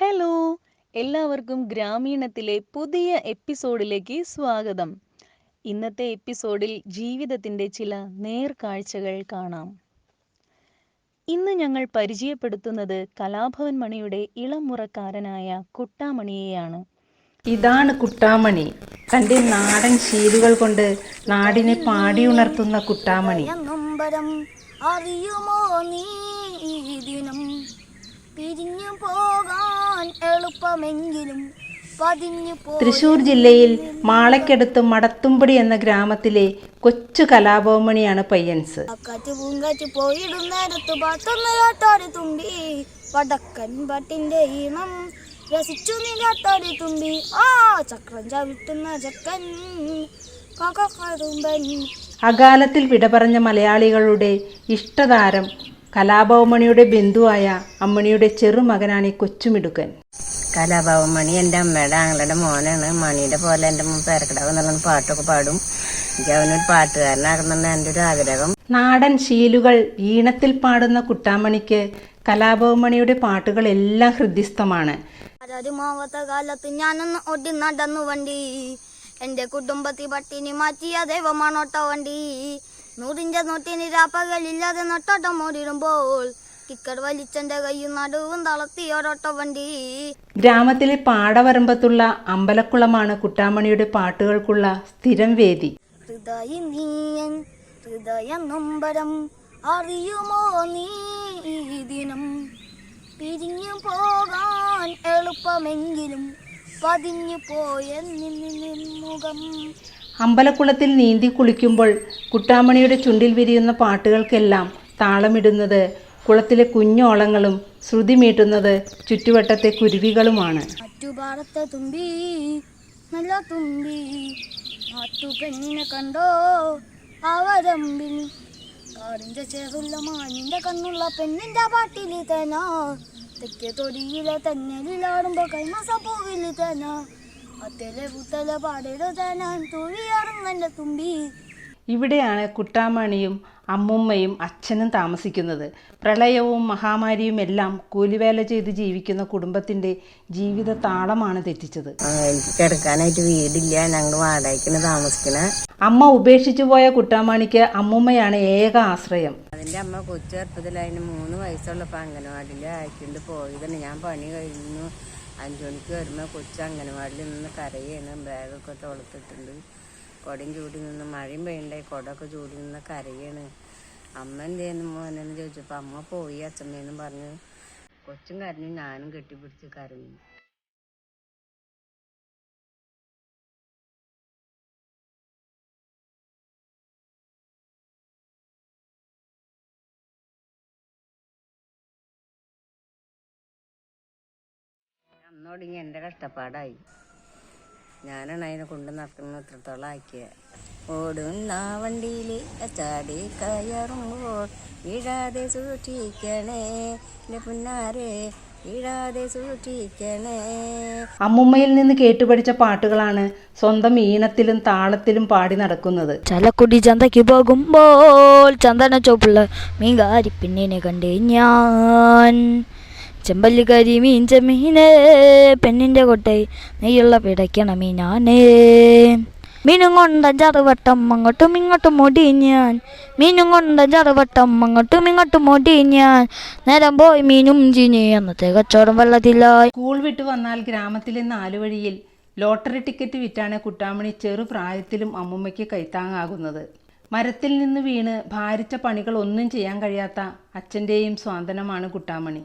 Hello എല്ലാവർക്കും ഗ്രാമീണത്തിലെ പുതിയ എപ്പിസോഡിലേക്ക് സ്വാഗതം. ഇന്നത്തെ എപ്പിസോഡിൽ ജീവിതത്തിന്റെ ചില നേർക്കാഴ്ചകൾ കാണാം. ഇന്ന് ഞങ്ങൾ പരിചയപ്പെടുത്തുന്നത് കലാഭവൻ മണിയുടെ ഇളമുറക്കാരനായ കുട്ടാമണിയെയാണ്. ഇതാണ് കുട്ടാമണി. തന്റെ നാടൻ ശീലുകൾ കൊണ്ട് നാടിനെ പാടി ഉണർത്തുന്ന കുട്ടാമണി. അറിയുമോ നീ ഈ ദിനം? പിരിഞ്ഞു പോകാൻ എളുപ്പമെങ്കിലും പതിഞ്ഞു പോ തൃശൂർ ജില്ലയിൽ മാളയ്ക്കടുത്ത് മടത്തുംപടി എന്ന ഗ്രാമത്തിലെ കൊച്ചു കലാഭവമണിയാണ് പയ്യൻസ്. വടക്കൻ പാട്ടിന്റെ ഈണം രസിച്ചു തുമ്പി. ആ ചക്രം ചവിട്ടുന്ന ചക്കൻ കകകരുമ്പൻ അകാലത്തിൽ വിട പറഞ്ഞ മലയാളികളുടെ ഇഷ്ടതാരം കലാഭവമണിയുടെ ബന്ധുവായ അമ്മണിയുടെ ചെറുമകനാണ് ഈ കൊച്ചുമിടുക്കൻ. കലാഭവമണി എന്റെ അമ്മയുടെ ആങ്ങളുടെ മോനാണ്. മണിയുടെ പോലെ എന്റെ പേരക്കിടാവ് എന്നുള്ള പാട്ടൊക്കെ പാടും. എനിക്ക് അവനൊരു പാട്ടുകാരനാകണമെന്ന് എന്റെ ഒരു ആഗ്രഹം. നാടൻ ശീലുകൾ ഈണത്തിൽ പാടുന്ന കുട്ടാമണിക്ക് കലാഭവമണിയുടെ പാട്ടുകളെല്ലാം ഹൃദ്യസ്ഥമാണ്. ആരാരുമാവാത്ത കാലത്ത് ഞാനൊന്ന് ഒടി നടന്നു വണ്ടി. എന്റെ കുടുംബത്തിൽ പട്ടിണി മാറ്റിയ ദൈവമാണോട്ടോ വണ്ടി. നൂറിന്റെ നോട്ടിന് രാപ്പകലില്ലാതെ നട്ടോട്ടം ഓടിടുമ്പോൾ കിക്കർ വലിച്ചെന്റെ കയ്യും നടുവും തളർത്തി ഒരോട്ടോ വണ്ടി. ഗ്രാമത്തിലെ പാടവരമ്പത്തുള്ള അമ്പലക്കുളമാണ് കുട്ടാമണിയുടെ പാട്ടുകൾക്കുള്ള സ്ഥിരം വേദി. ഹൃദയ നീയൻ ഹൃദയ നൊമ്പരം അറിയുമോ നീ ദിനം? പിരിഞ്ഞു പോകാൻ എളുപ്പമെങ്കിലും പതിഞ്ഞു പോയെന്നിൽ മുഖം അമ്പലക്കുളത്തിൽ നീന്തി കുളിക്കുമ്പോൾ കുട്ടാമണിയുടെ ചുണ്ടിൽ വിരിയുന്ന പാട്ടുകൾക്കെല്ലാം താളമിടുന്നത് കുളത്തിലെ കുഞ്ഞോളങ്ങളും ശ്രുതി മീട്ടുന്നത് ചുറ്റുവട്ടത്തെ കുരുവികളുമാണ്. തുമ്പി നല്ല തുമ്പി പെണ്ണിനെ കണ്ടോ? കണ്ണുള്ള പാട്ടിൽ തേന? തൊടിയിലെ തെന്നലിലാടുമ്പോ കൈമാസ പൂവിൽ അത്തലെ പുത്തലെ തുമ്പി. ഇവിടെയാണ് കുട്ടാമണിയും അമ്മുമ്മയും അച്ഛനും താമസിക്കുന്നത്. പ്രളയവും മഹാമാരിയും എല്ലാം കൂലിവേല ചെയ്ത് ജീവിക്കുന്ന കുടുംബത്തിന്റെ ജീവിത താളമാണ് തെറ്റിച്ചത്. എനിക്ക് കിടക്കാനായിട്ട് വീടില്ല. ഞങ്ങൾ വാടകയ്ക്കാണ് താമസിക്കണ. അമ്മ ഉപേക്ഷിച്ചു പോയ കുട്ടാമാണിക്ക് അമ്മുമ്മയാണ് ഏക ആശ്രയം. അതിന്റെ അമ്മ കൊച്ചു ചെറുപ്പത്തിൽ അതിന് മൂന്ന് വയസ്സുള്ളപ്പോൾ അംഗനവാടിയിൽ അയക്കൊണ്ട് പോയതാണ്. ഞാൻ പണി കഴിഞ്ഞു. അഞ്ചു മണിക്ക് വരുമ്പോൾ കൊച്ചു അംഗനവാടിയിൽ നിന്ന് കരയാണ്. ബാഗൊക്കെ തുളത്തിട്ടുണ്ട്. കുടയും ചൂടി നിന്ന് മഴയും പെയ്യണ്ടായി കുടമൊക്കെ ചൂടി നിന്ന് കരയാണ്. അമ്മ എന്തേന്ന് മോനെന്ന് ചോദിച്ചപ്പോൾ അമ്മ പോയി അച്ഛമ്മേന്നും പറഞ്ഞ് കൊച്ചും കരഞ്ഞു ഞാനും കെട്ടിപ്പിടിച്ച് കരഞ്ഞു. അന്നോടിങ്ങി എന്റെ കഷ്ടപ്പാടായി. ഞാനാണ് അതിനെ കൊണ്ട് നടക്കുന്ന ഇത്രത്തോളം ആക്കിയത് ഓടുന്ന വണ്ടിയിൽ ചാടി കയറുമ്പോൾ വീഴാതെ സൂക്ഷിക്കണേ. എന്റെ പുന്നാരെ വീഴാതെ സൂക്ഷിക്കണേ. അമ്മുമ്മയിൽ നിന്ന് കേട്ടുപഠിച്ച പാട്ടുകളാണ് സ്വന്തം ഈണത്തിലും താളത്തിലും പാടി നടക്കുന്നത്. ചലക്കുടി ചന്തയ്ക്ക് പോകുമ്പോൾ ചന്ദന ചോപ്പുള്ള മീൻകാരി പിന്നിനെ കണ്ടേ ഞാൻ. ചെമ്പല്ലിക്കാരി മീൻ ചെമ്മീന് പെണ്ണിന്റെ കൊട്ടൈ നെയ്യുള്ള പിടയ്ക്കണ മീനാനേ മീനും കൊണ്ട ചറുവട്ടം അങ്ങോട്ടും ഇങ്ങോട്ടും മുടി ഞാൻ. മീനും കൊണ്ട ചറുവട്ടം അങ്ങോട്ടും ഇങ്ങോട്ടും മുടി ഞാൻ. നേരം പോയി മീനും ചീഞ്ഞ് അന്നത്തെ കച്ചവടം വെള്ളത്തിലായി. സ്കൂൾ വിട്ടു വന്നാൽ ഗ്രാമത്തിലെ നാലുവഴിയിൽ ലോട്ടറി ടിക്കറ്റ് വിറ്റാണ് കുട്ടാമണി ചെറുപ്രായത്തിലും അമ്മുമ്മയ്ക്ക് കൈത്താങ്ങാകുന്നത്. മരത്തിൽ നിന്ന് വീണ് ഭാരിച്ച പണികൾ ഒന്നും ചെയ്യാൻ കഴിയാത്ത അച്ഛന്റെയും സ്വാന്തനമാണ് കുട്ടാമണി.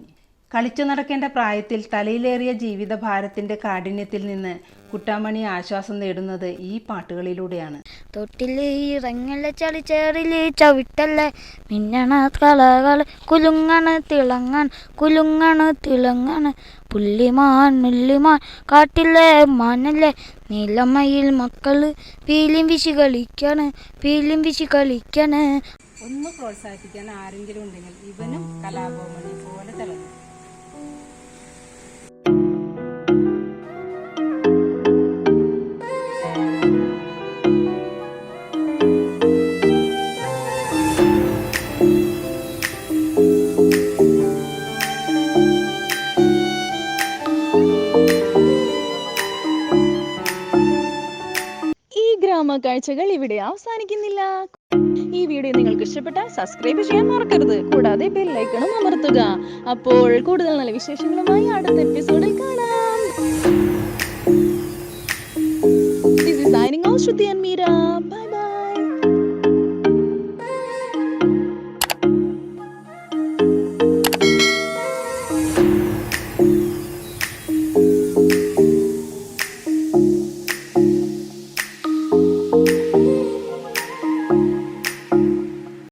കളിച്ചു നടക്കേണ്ട പ്രായത്തിൽ തലയിലേറിയ ജീവിതഭാരത്തിന്റെ കാഠിന്യത്തിൽ നിന്ന് കുട്ടാമണി ആശ്വാസം നേടുന്നത് ഈ പാട്ടുകളിലൂടെയാണ്. തൊട്ടിൽ ഇറങ്ങല ചളി ചേറിൽ ചവിട്ടല്ലേ? മിന്നണ കളകൾ കുലുങ്ങണ് തിളങ്ങണ് കുലുങ്ങണ് തിളങ്ങണ് പുള്ളിമാൻ മുല്ലിമാൻ കാട്ടിലെ മാനല്ലേ? നീലമയിൽ മക്കൾ പീലിയും വിശി കളിക്കാണ് പീലിയും വിശി കളിക്കാണ്. ഒന്ന് പ്രോത്സാഹിപ്പിക്കാൻ ആരെങ്കിലും ഉണ്ടെങ്കിൽ ഇവനും കലാഭവമണി പോലെ തിളങ്ങും. കാഴ്ചകൾ ഇവിടെ അവസാനിക്കുന്നില്ല ഈ വീഡിയോ നിങ്ങൾക്ക് ഇഷ്ടപ്പെട്ടാൽ സബ്സ്ക്രൈബ് ചെയ്യാൻ മറക്കരുത് കൂടാതെ ബെല്ലൈക്കണും അമർത്തുക അപ്പോൾ കൂടുതൽ നല്ല വിശേഷങ്ങളുമായി അടുത്ത എപ്പിസോഡിൽ കാണാം ശ്രുതി അൻമീരാ. Bye.